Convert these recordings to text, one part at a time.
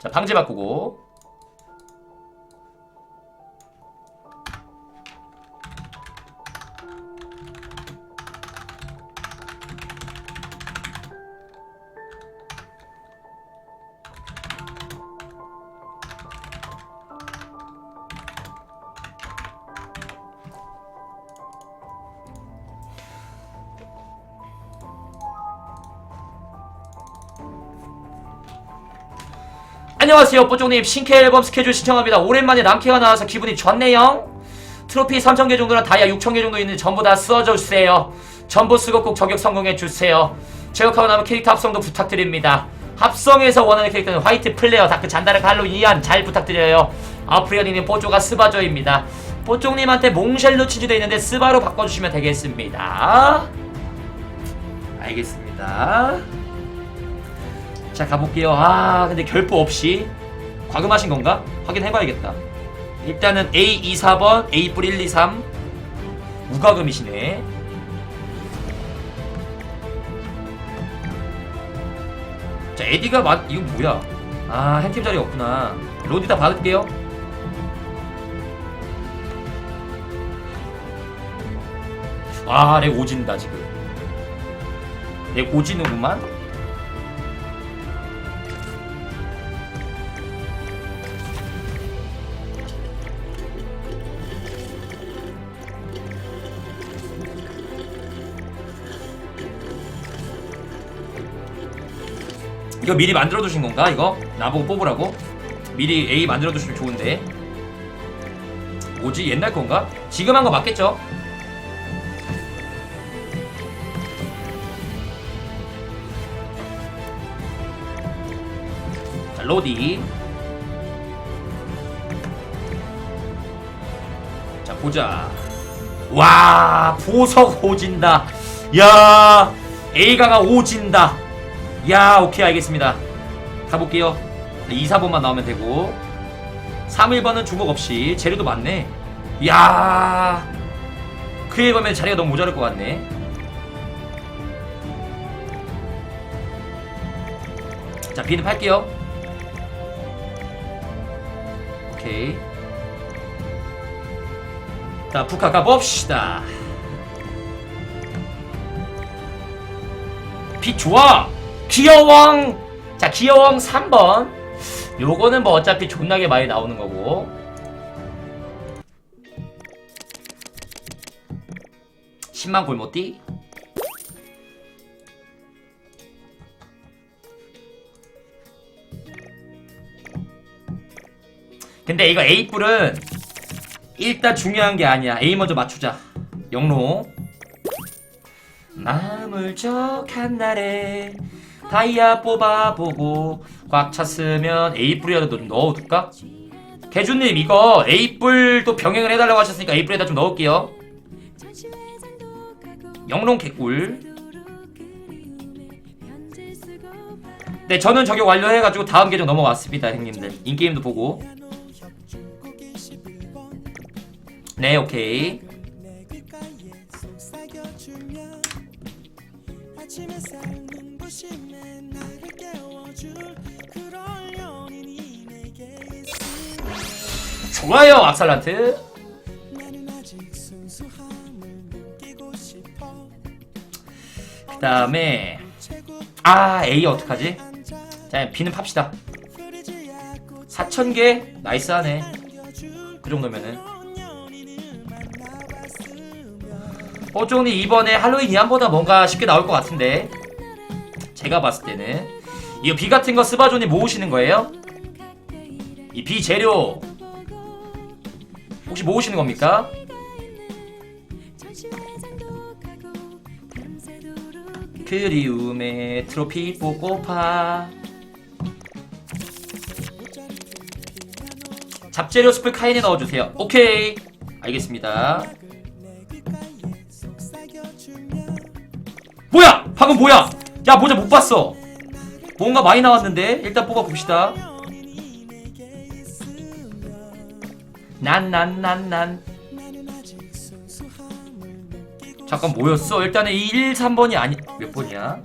자 방제 바꾸고 안녕하세요 뽀종님 신캐 앨범 스케줄 신청합니다. 오랜만에 남캐가 나와서 기분이 좋네요. 트로피 3,000개 정도랑 다이아 6,000개 정도 있는데 전부 다 써주세요. 전부 쓰고 꼭 저격 성공해주세요. 제격하고 나면 캐릭터 합성도 부탁드립니다. 합성해서 원하는 캐릭터는 화이트 플레어 다크 잔다르 갈로 이안 잘 부탁드려요. 아프리아님은 뽀조가 스바조입니다. 뽀종님한테 몽쉘로 치주되어 있는데 스바로 바꿔주시면 되겠습니다. 알겠습니다. 자 가볼게요. 아 근데 결부 없이 과금하신 건가? 확인해봐야겠다. 일단은 A24번 A 뿔123 우가금이시네. 자 에디가 맞 이거 뭐야? 아 햄팀 자리 없구나. 로디다 받을게요. 아 렉 오진다 지금. 렉 오지는구만 이거 미리 만들어 두신 건가 이거? 나보고 뽑으라고? 미리 A 만들어 두시면 좋은데 뭐지 옛날 건가? 지금 한 거 맞겠죠? 자 로디 자 보자 와 보석 오진다 야 A가가 오진다 야 오케이 알겠습니다. 가볼게요. 2, 4번만 나오면 되고. 3, 1번은 주목 없이 재료도 많네. 야 그에 보면 자리가 너무 모자랄 것 같네. 자 B는 팔게요. 오케이. 자 북한 가봅시다. 빛 좋아 기어왕. 자 기어왕 3번. 요거는 뭐 어차피 존나게 많이 나오는 거고. 십만 골모띠. 근데 이거 A뿔은 일단 중요한 게 아니야. A 먼저 맞추자. 영로 마음을 적한 날에 다이아 뽑아보고 꽉 찼으면 좀 넣어둘까? 개주님 이거 또 병행을 해달라고 하셨으니까 A뿔에다 좀 넣을게요. 영롱 개꿀. 네 저는 저격 완료해가지고 다음 계정 넘어왔습니다 형님들. 인게임도 보고. 네 오케이 눈부심에 나를 깨워줄 그럴 연인이 내게 있으면. 좋아요 악살란트 나는 아직 순수함을 느끼고 싶어. 그 다음에 아 A 어떡하지? 자 B는 팝시다. 흐르지 않고 4,000개? 나이스하네. 그 정도면은. 뽀종이 이번에 할로윈 이안보다 뭔가 쉽게 나올 것 같은데 제가 봤을 때는 이거 B 같은 거 스바존이 모으시는 거예요? 이 B 재료 혹시 모으시는 겁니까? 그리움의 트로피 뽑고파. 잡재료 숲을 카인에 넣어주세요. 오케이. 알겠습니다. 뭐야? 방금 뭐야 야 모자 못 봤어. 뭔가 많이 나왔는데? 일단 뽑아봅시다. 난 난 난난. 잠깐 뭐였어? 일단은 1, 3번이 아니 몇 번이야?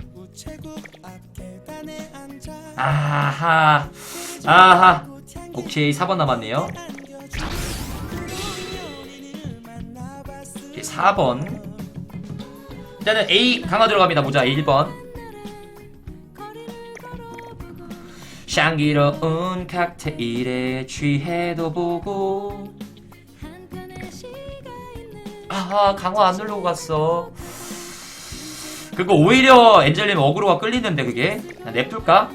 아하. 아하. 오케이 4번 남았네요. 오케이 4번. 일단은 A 강화 들어갑니다. 모자 1번 향기로운 칵테일에 취해도 보고. 아 강화 안 누르고 갔어. 그거 오히려 엔젤님 어그로가 끌리는데 그게? 냅둘까?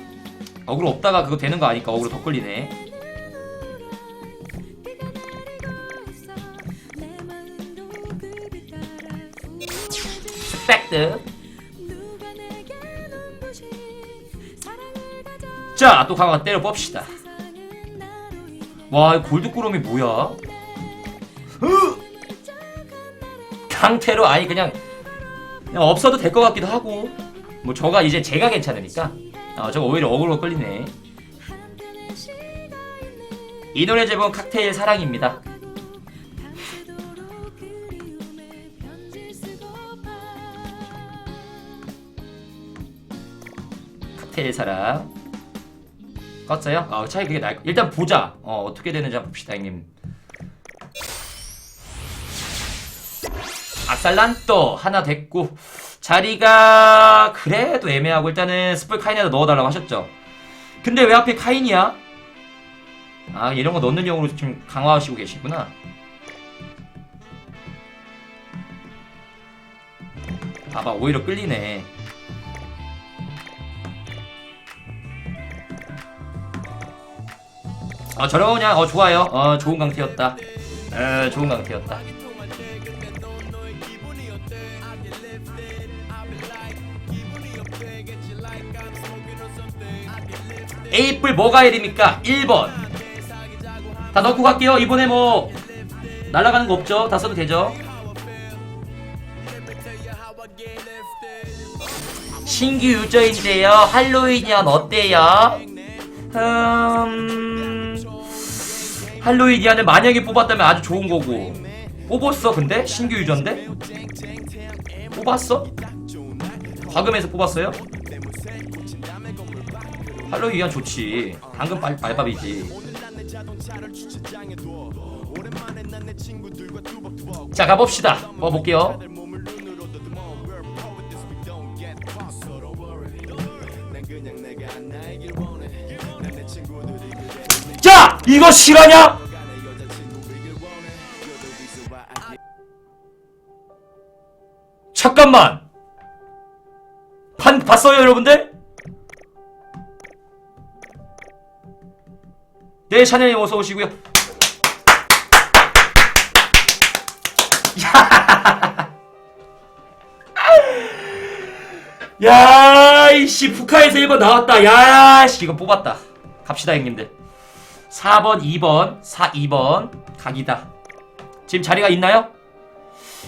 어그로 없다가 그거 되는 거 아니까 어그로 더 끌리네. 스펙트 자, 또 강화 때려 봅시다. 와, 이 골드꾸러미 뭐야? 으! 강태로 아니 그냥, 그냥 없어도 될 것 같기도 하고. 뭐 저가 이제 제가 괜찮으니까. 아, 저거 오히려 어그로 끌리네. 이 노래 제목은 칵테일 사랑입니다. 칵테일 사랑. 껐어요? 아, 차라리 그게 거. 일단 보자. 어, 어떻게 되는지 한번 봅시다, 형님. 아살란또 하나 됐고 자리가 그래도 애매하고 일단은 스플 카인에다 넣어달라고 하셨죠. 근데 왜 하필 카인이야? 아 이런 거 넣는 용으로 지금 강화하시고 계시구나. 봐봐 오히려 끌리네. 어 저러냐? 어 좋아요. 어 좋은 강태였다. 에 좋은 강태였다. 에이플 뭐가 해립니까? 1번. 다 넣고 갈게요. 이번에 뭐 날아가는 거 없죠? 다 써도 되죠? 신규 유저인데요? 할로윈이면 어때요? 음... 할로윈이안을 만약에 뽑았다면 아주 좋은 거고 뽑았어 근데? 신규 유저인데? 뽑았어? 과금해서 뽑았어요? 할로윈이안 좋지 방금 발, 발밥이지 자 가봅시다 뽑아볼게요 이거 실화냐? 잠깐만! 반, 봤어요, 여러분들? 네, 샤넬님 어서 오시고요. 야, 이씨, 북한에서 1번 나왔다. 야, 씨, 이거 뽑았다. 갑시다, 형님들. 4번, 2번, 4, 2번. 각이다. 지금 자리가 있나요?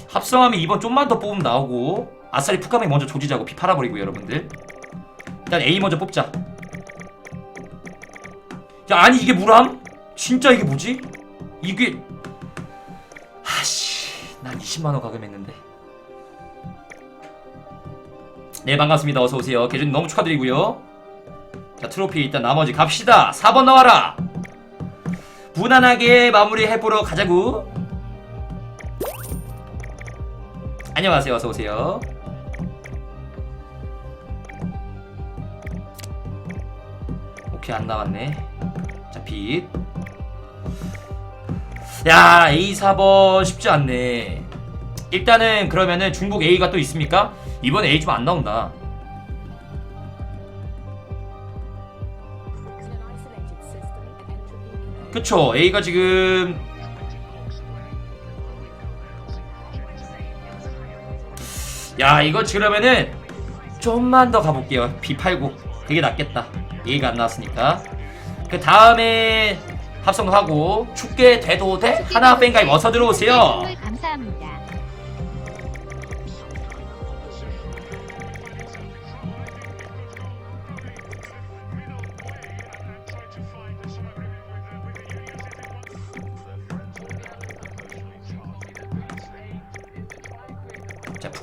합성하면 2번 좀만 더 뽑으면 나오고. 아싸리 푸카메 먼저 조지자고 피 팔아버리고, 여러분들. 일단 A 먼저 뽑자. 야, 아니, 이게 뭐람? 진짜 이게 뭐지? 이게. 아씨, 난 20만원 가금했는데. 네, 반갑습니다. 어서오세요. 개준 너무 축하드리고요. 자, 트로피 일단 나머지 갑시다. 4번 나와라. 무난하게 마무리해보러 가자구. 안녕하세요. 어서오세요. 오케이, 안 나왔네. 자, 빛. 야, A4번 쉽지 않네. 일단은 그러면은 중국 A가 또 있습니까? 이번 A 좀 안 나온다. 그쵸 A가 지금 야 이거 그러면은 좀만 더 가볼게요 B 팔고 그게 낫겠다 A가 안 나왔으니까 그 다음에 합성하고 축게 돼도 돼? 하나 팬가입 어서 들어오세요 선물 감사합니다.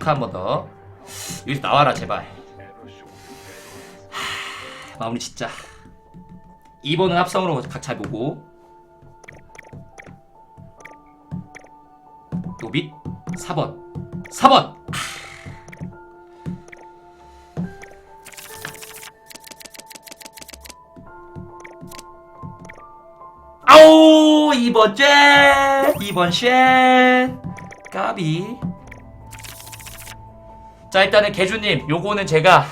자 북한 한번 더. 여기서 나와라 제발. 하, 마무리 진짜. 2번은 합성으로 각잘 보고. 요밑 4번. 4번! 아우 2번 째! 2번 쉣 까비 자 일단은 개주님 요거는 제가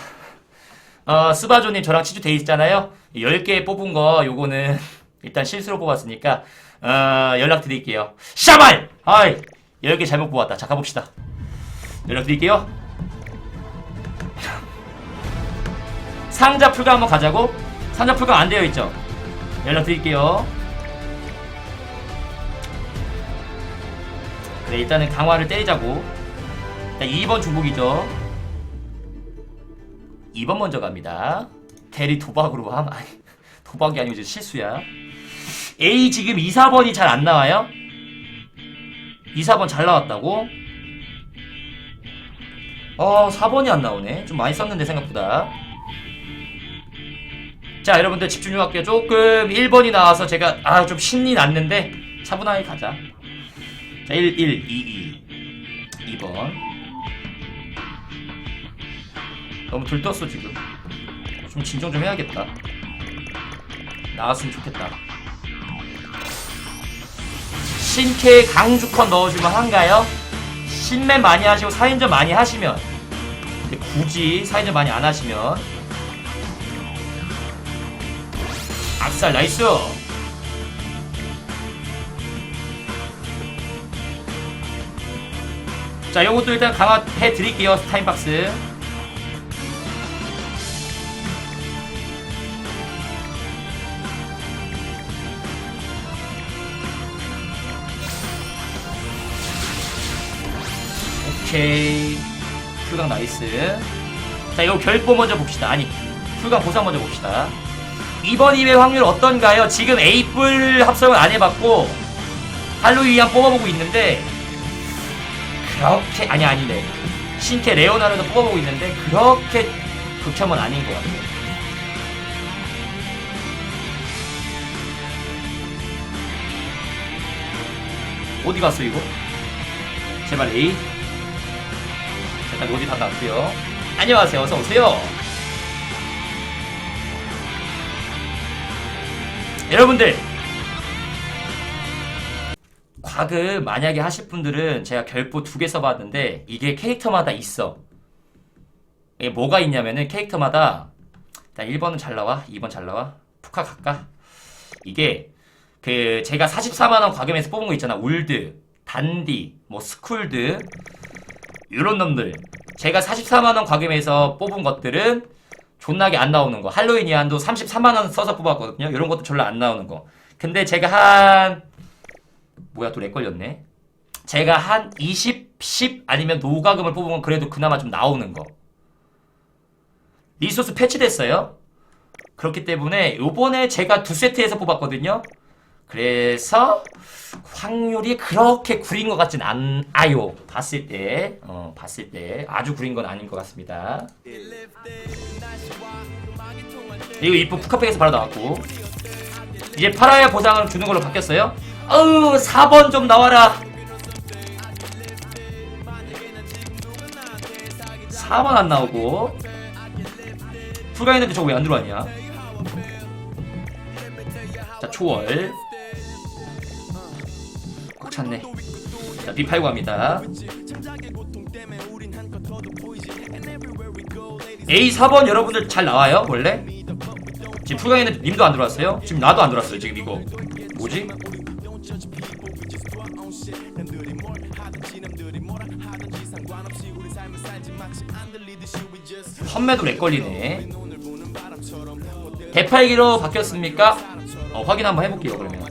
어 스바조님 저랑 치주 돼 있잖아요. 10개 뽑은 거 요거는 일단 실수로 뽑았으니까 어 연락 드릴게요. 샤발! 아이 10개 잘못 뽑았다. 자 가봅시다. 연락 드릴게요. 상자 풀가 한번 가자고? 상자 풀가 안 되어 있죠? 연락 드릴게요. 그래 일단은 강화를 때리자고 일단 2번 중복이죠. 2번 먼저 갑니다. 대리 도박으로 함 아니 도박이 아니고 이제 실수야. A 지금 2, 4번이 잘 안 나와요? 2, 4번 잘 나왔다고? 어 4번이 안 나오네. 좀 많이 썼는데 생각보다. 자 여러분들 집중 좀 할게요. 조금 1번이 나와서 제가 아 좀 신이 났는데 차분하게 가자. 자, 1, 1, 2, 2. 2번. 너무 들떴어, 지금. 좀 진정 좀 해야겠다. 나왔으면 좋겠다. 신캐 강주컨 넣어주면 한가요? 신맨 많이 하시고 4인전 많이 하시면. 근데 굳이 4인전 많이 안 하시면. 악살, 나이스! 자, 요것도 일단 강화해 드릴게요. 타임박스. 오케이. 풀강 나이스. 자, 요 결보 먼저 봅시다. 아니, 풀강 보상 먼저 봅시다. 이번 2회 확률 어떤가요? 지금 A뿔 합성을 안 해봤고, 할로윈 뽑아보고 있는데, 그렇게 아니 아니네 신캐 레오나르도 뽑아보고 있는데 그렇게 극혐은 아닌 것 같아요 어디 갔어 이거? 제발 A 잠깐 어디 반갑고요 안녕하세요 어서 오세요 여러분들 과금 만약에 하실 분들은 제가 결보 두 개 써봤는데 이게 캐릭터마다 있어. 이게 뭐가 있냐면은 캐릭터마다 일단 1번은 잘 나와, 2번 잘 나와, 푸카 갈까? 이게 그 제가 44만 원 과금에서 뽑은 거 있잖아. 울드, 단디, 뭐 스쿨드 이런 놈들. 제가 44만 원 과금에서 뽑은 것들은 존나게 안 나오는 거. 할로윈 이한도 33만 원 써서 뽑았거든요. 이런 것도 별로 안 나오는 거. 근데 제가 한 뭐야 또 렉 걸렸네. 제가 한 20, 10 아니면 노가금을 뽑으면 그래도 그나마 좀 나오는 거. 리소스 패치됐어요. 그렇기 때문에 요번에 제가 두 세트에서 뽑았거든요. 그래서 확률이 그렇게 구린 것 같진 않아요. 봤을 때, 어, 봤을 때 아주 구린 건 아닌 것 같습니다. 이거 이쁜 푸카팩에서 바로 나왔고 이제 파라야 보상을 주는 걸로 바뀌었어요. 어우 4번 좀 나와라 4번 안 나오고 풀가 있는데 저거 왜 안 들어왔냐 자 초월 꽉 찼네 자 B8 갑니다 A 4번 여러분들 잘 나와요 원래 지금 있는데 님도 안 들어왔어요 지금 나도 안 들어왔어요 지금 이거 뭐지 판매도 렉 걸리네. 대팔기로 바뀌었습니까? 어, 확인 한번 해볼게요, 그러면.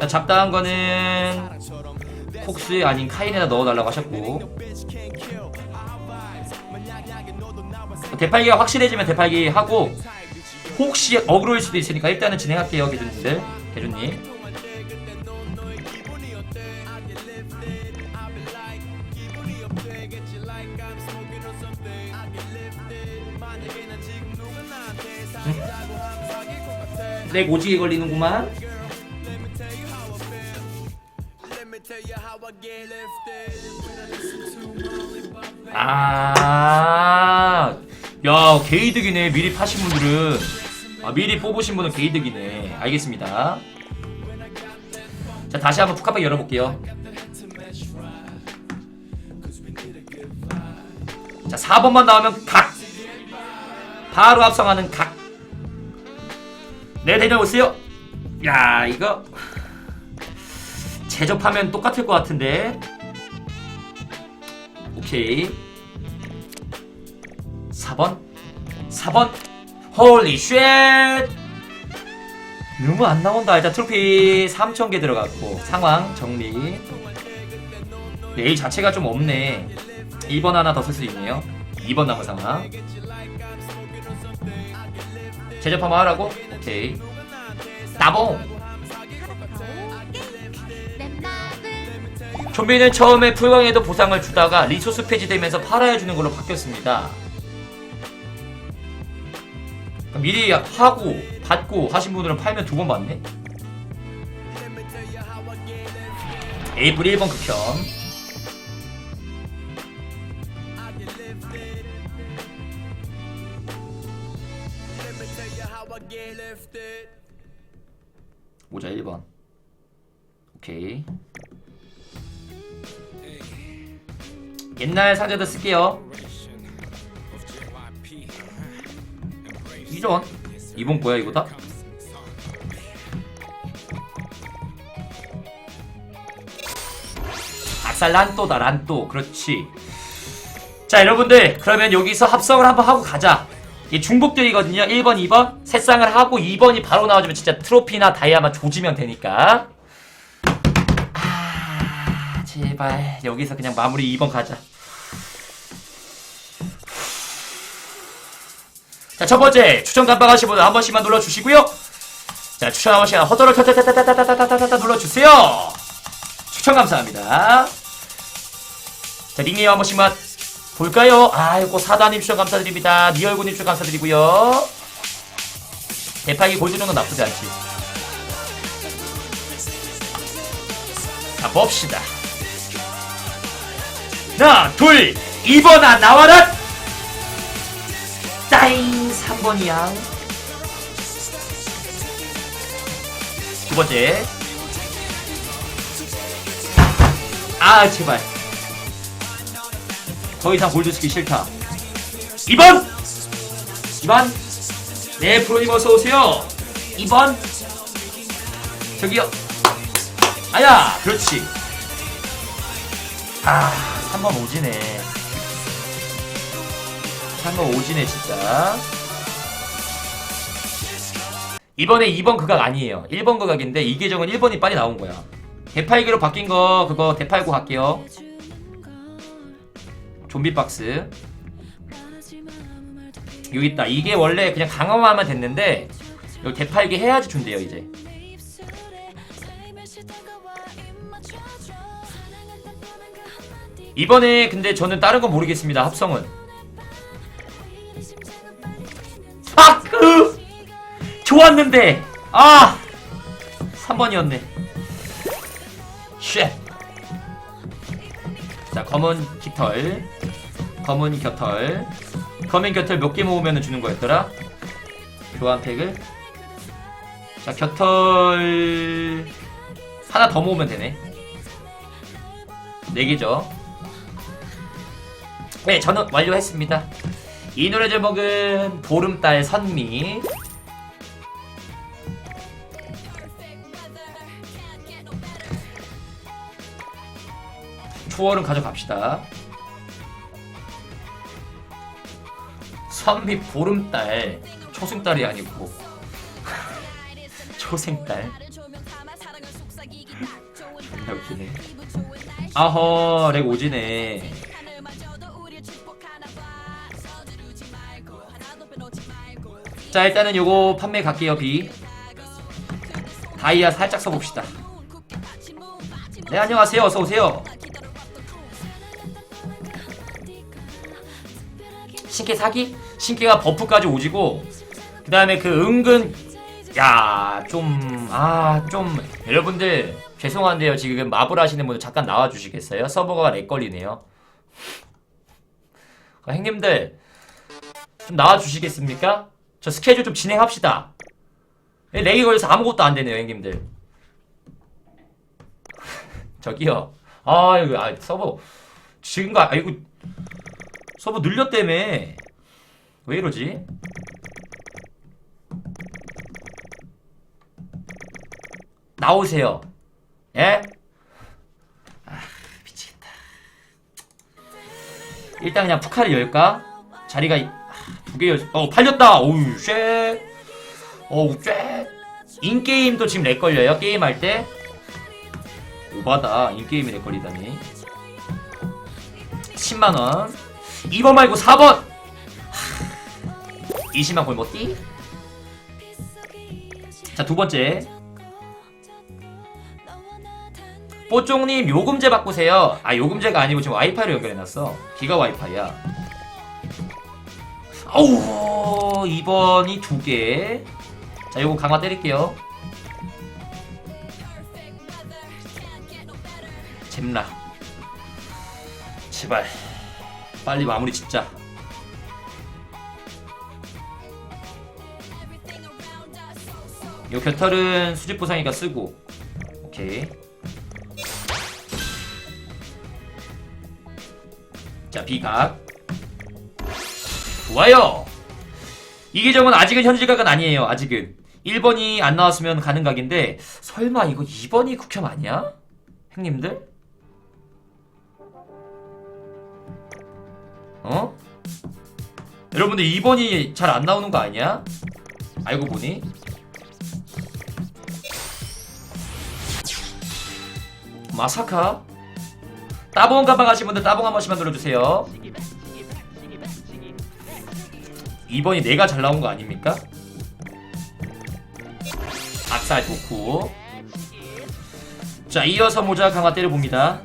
자, 잡다한 거는 콕스 아닌 카인에다 넣어달라고 하셨고. 대팔기가 확실해지면 대팔기 하고, 혹시 어그로일 수도 있으니까 일단은 진행할게요, 개준님들. 개준님. 렉 오지게 걸리는구만 아, 야, 게이득이네. 미리 파신 분들은. 아, 미리 뽑으신 분은 게이득이네. 알겠습니다. 자, 다시 한번 푸카팩 열어볼게요. 자, 4번만 나오면 각. 바로 합성하는 각. 네, 다녀오세요. 야, 이거. 제접하면 똑같을 것 같은데. 오케이. 4번? 4번? 홀리 쉣! 너무 안 나온다. 일단 트로피 3,000개 들어갔고. 상황 정리. 네, A 자체가 좀 없네. 2번 하나 더 쓸 수 있네요. 2번 남은 상황. 제접 한번 하라고? 오케이. 따봉! 좀비는 처음에 풀강에도 보상을 주다가 리소스 폐지되면서 팔아야 주는 걸로 바뀌었습니다. 미리 하고 받고 하신 분들은 팔면 두 번 받네. 에이플 1번 극혐. 모자 1번. 오케이. 옛날 상자도 쓸게요. 이전 이번 거야 이거다? 박살 란또다 란또 그렇지. 자 여러분들 그러면 여기서 합성을 한번 하고 가자. 이 중복들이거든요. 1번, 2번 새쌍을 하고 2번이 바로 나와주면 진짜 트로피나 다이아만 조지면 되니까. 아 제발 여기서 그냥 마무리 2번 가자. 자, 첫 번째 추천 깜빡하신 분은 한 번씩만 눌러주시고요. 자, 추천 한 번씩 허더러 타타타타타타타타타타 눌러주세요. 추천 감사합니다. 자, 닉네임 한 번씩만 볼까요? 아이고 사다님 추천 감사드립니다. 니얼구님 추천 감사드리고요. 대파기 골드 정도 나쁘지 않지. 자, 봅시다. 하나, 둘, 2번 아 나와라! 따잉 3번이야. 두 번째. 아 제발. 더 이상 골드 쓰기 싫다. 2번! 2번! 네 프로님 어서오세요. 2번! 저기요. 아야 그렇지. 아 3번 오지네. 3번 오지네 진짜 이번에 2번 극악 아니에요. 1번 극악인데 이 계정은 1번이 빨리 나온 거야. 대팔기로 바뀐 거 그거 대팔고 갈게요. 좀비 박스. 여기 있다. 이게 원래 그냥 강화만 됐는데 여기 대팔기 해야지 준대요 이제. 이번에 근데 저는 다른 건 모르겠습니다 합성은. 아그 좋았는데. 아! 3번이었네. 쉣. 자 검은 깃털. 검은 곁털. 검은 곁털 몇 개 모으면 주는 거였더라? 교환팩을. 자 곁털 하나 더 모으면 되네. 4개죠. 네 저는 완료했습니다. 이 노래 제목은 보름달 선미 초월은 가져갑시다. 선미 보름달 초승달이 아니고. 초생달. 존나 웃기네. 아허 렉 오지네. 자 일단은 요거 판매 갈게요 B. 다이아 살짝 써봅시다. 네 안녕하세요. 어서오세요 신캐 사기? 신캐가 버프까지 오지고 그 다음에 그 은근 야, 좀, 아, 좀, 여러분들, 죄송한데요. 지금 마블 하시는 분들 잠깐 나와주시겠어요? 서버가 렉 걸리네요. 아, 형님들, 좀 나와주시겠습니까? 저 스케줄 좀 진행합시다. 예, 렉이 걸려서 아무것도 안 되네요, 형님들. 저기요. 아, 이거, 아, 서버, 지금가, 아, 이거, 서버 늘렸다며. 왜 이러지? 나오세요. 예? 아, 미치겠다. 일단 그냥 푸카를 열까? 자리가 이- 아, 두개 열. 어 팔렸다. 오우 쉣. 어우 쉣. 인게임도 지금 렉 걸려요. 게임 할 때. 오바다. 인게임이 렉 걸리다니. 10만 원. 2번 말고 4번. 20만 골먹기. 자 두 번째. 뽀종님 요금제 바꾸세요. 아 요금제가 아니고 지금 와이파이로 연결해놨어. 기가 와이파이야. 어우 2번이 두 개. 자 요거 강화 때릴게요. 잼라. 제발 빨리 마무리 짓자. 요 겨털은 수집 보상이니까 쓰고. 오케이. 자, 비각. 좋아요. 이 계정은 아직은 현질각은 아니에요. 아직은. 1번이 안 나왔으면 가는 각인데 설마 이거 2번이 국혐 아니야? 형님들? 여러분들 2번이 잘 안 나오는 거 아니야? 알고 보니? 마사카? 따봉 가방 하신 분들 따봉 한 번씩만 눌러주세요 2번이 내가 잘 나온 거 아닙니까? 악살 좋고 자 이어서 모자 강화 때려봅니다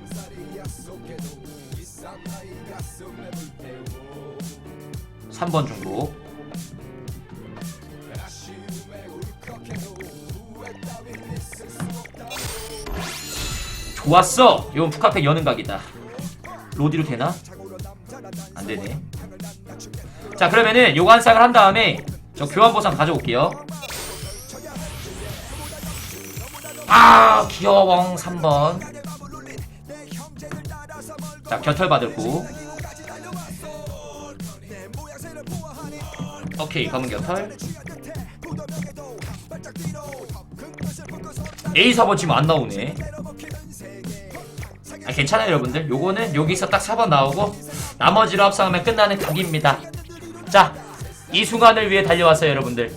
삼번 중복 좋았어! 이건 푸카팩 여는 각이다. 로디로 되나? 안되네. 자 그러면은 요거 한 다음에 저 교환 보상 가져올게요. 아 귀여워. 3번. 자 겨털 받을 고 오케이 검은 겨털. A 4번 지금 안 나오네. 아 괜찮아요 여러분들. 요거는 여기서 딱 4번 나오고 나머지로 합성하면 끝나는 각입니다. 자 이 순간을 위해 달려왔어요 여러분들.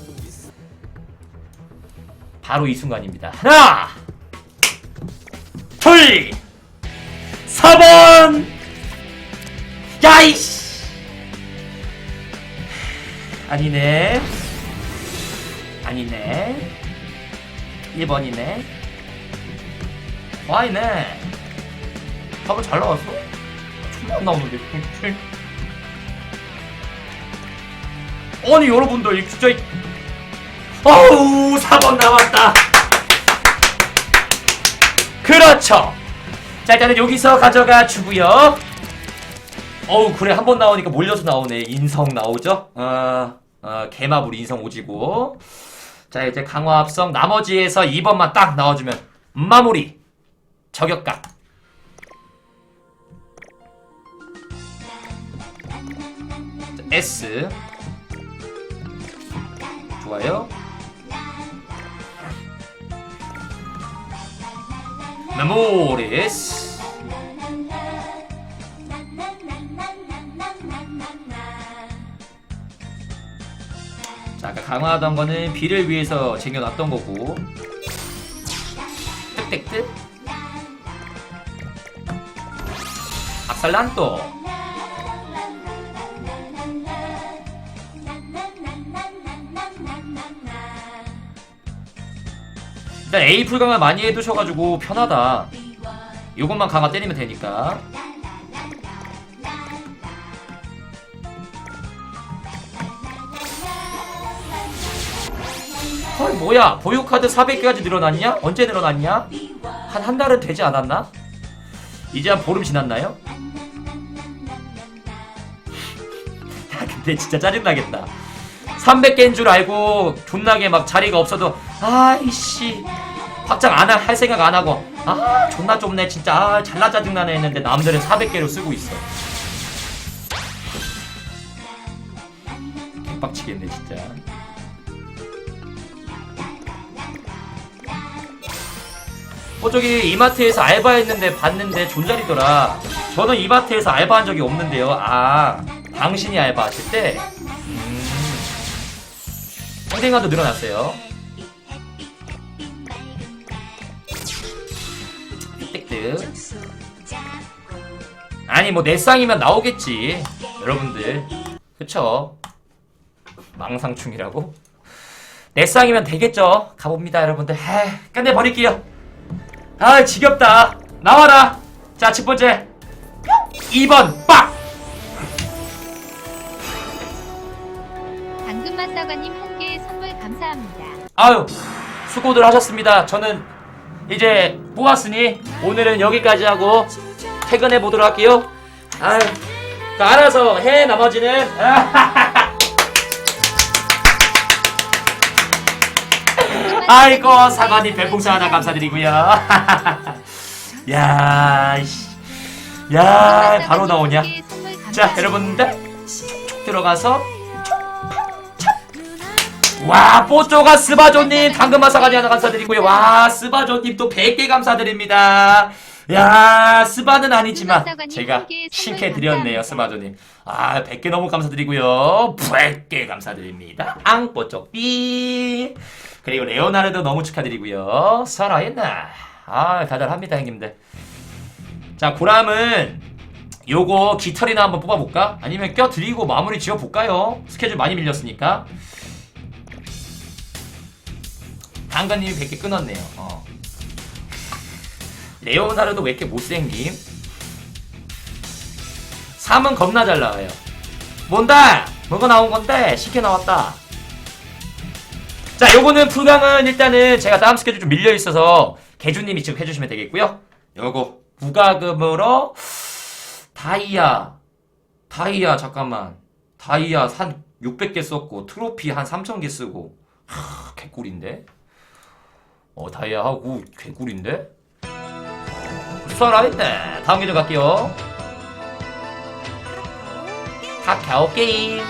바로 이 순간입니다. 하나 둘 4번! 야이씨 아니네. 아니네. 1번이네. 와이네. 답은 잘 나왔어. 처음 안 나오는데 아니 여러분들 이 진짜 이- 어우 4번 나왔다. 그렇죠. 자 일단은 여기서 가져가 주고요 어우 그래 한 번 나오니까 몰려서 나오네. 인성 나오죠? 어, 어 개마블 인성 오지고. 자 이제 강화 합성. 나머지에서 2번만 딱 나와주면 마무리. 저격각 자, S. 좋아요. 메모리스 자 아까 강화하던 거는 비를 위해서 쟁여놨던 거고. 뜩뜩뜩. 악살란또. 일단 A 풀 강화 많이 해두셔가지고 편하다. 요것만 강화 때리면 되니까 뭐야 보유카드 400개까지 늘어났냐? 언제 늘어났냐? 한 한 달은 되지 않았나? 이제 한 보름 지났나요? 야 근데 진짜 짜증나겠다 300개인 줄 알고 존나게 막 자리가 없어도 아이씨 확장 안 할 생각 안 하고 아 존나 좁네 진짜 아 잘나 짜증나네 했는데 남들은 400개로 쓰고 있어 개빡치겠네 진짜 어 저기 이마트에서 알바했는데 봤는데 존잘이더라. 저는 이마트에서 알바한 적이 없는데요. 아 당신이 알바하실 때? 음. 평생관도 늘어났어요. 획득 아니 뭐 내 쌍이면 나오겠지 여러분들. 그쵸? 망상충이라고? 내 쌍이면 되겠죠? 가봅니다 여러분들. 에이, 끝내버릴게요 아 지겹다. 나와라. 자 첫 번째. 2번 빡 당근맛 사과님 한 개의 선물 감사합니다. 아유 수고들 하셨습니다. 저는 이제 뽑았으니 오늘은 여기까지 하고 퇴근해 보도록 할게요. 아유 그 알아서 해 나머지는 아이고 사관님 별풍선 하나 감사드리고요. 야 이씨. 야 바로 나오냐? 자 여러분들 촉촉 들어가서. 와 뽀쪼가 스바조님 당근마 사가니 하나 감사드리고요. 와 스바조님 또 100개 감사드립니다 야 스바는 아니지만 제가 신캐 드렸네요. 스바조님 아 100개 너무 감사드리고요 100개 감사드립니다 앙뽀쪼삐 그리고 레오나르도 너무 축하드리고요 살아있나 아 다잘합니다 형님들 자 구람은 요거 깃털이나 한번 뽑아볼까? 아니면 껴드리고 마무리 지어볼까요? 스케줄 많이 밀렸으니까 당근님이 100개 끊었네요. 어. 레오나르도 왜 이렇게 못생김? 3은 겁나 잘 나와요. 뭔다! 뭐가 나온 건데? 쉽게 나왔다. 자, 요거는 풀강은 일단은 제가 다음 스케줄 좀 밀려 있어서 개주님이 지금 해주시면 되겠고요. 요거 부가금으로 다이아, 다이아 잠깐만, 다이아 한 600개 썼고 트로피 한 3000개 쓰고 하, 개꿀인데. 어 다이아 하고 개꿀인데? 살아있네 다음 계정 갈게요. 카카오 게임